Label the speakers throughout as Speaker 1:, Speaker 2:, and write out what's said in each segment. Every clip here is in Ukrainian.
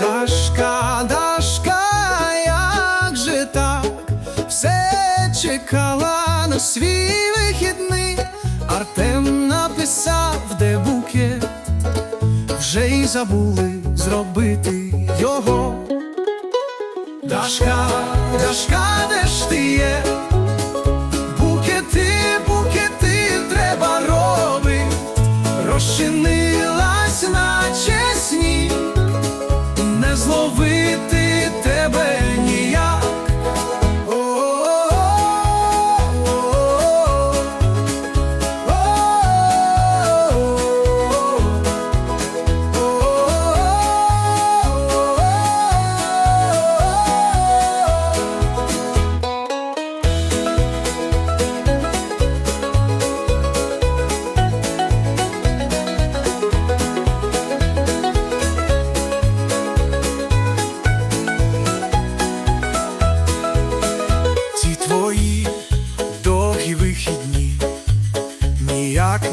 Speaker 1: Дашка, Дашка, як же так все чекала на свій вихідний, Артем написав, де букет, вже й забули зробити його. Дашка, Дашка, де ж ти є?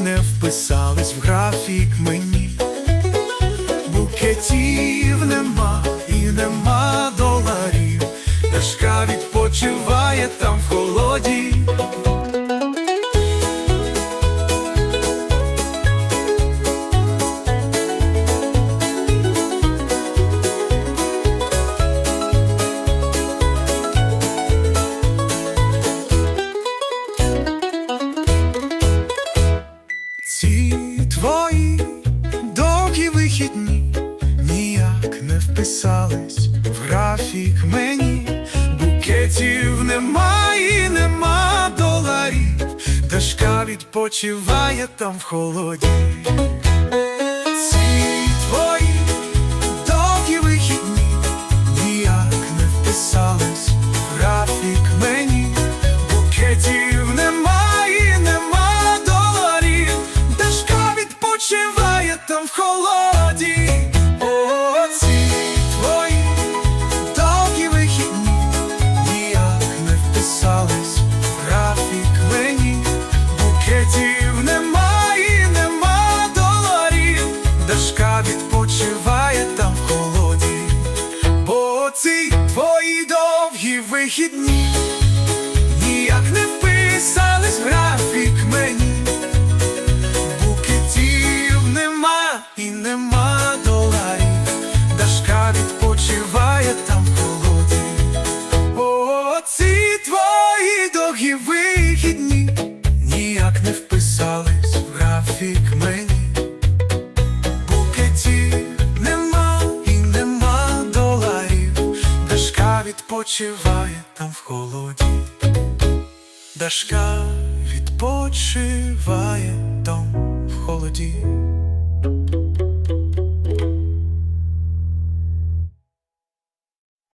Speaker 1: Не вписались в графік мені. Букетів нема і нема доларів. Дашка відпочиває там в холоді. Вписались в графік мені. Букетів немає, нема доларів. Дашка відпочиває там в холоді. Твої довгі вихідні відпочиває там в холоді. Дашка відпочиває там в холоді.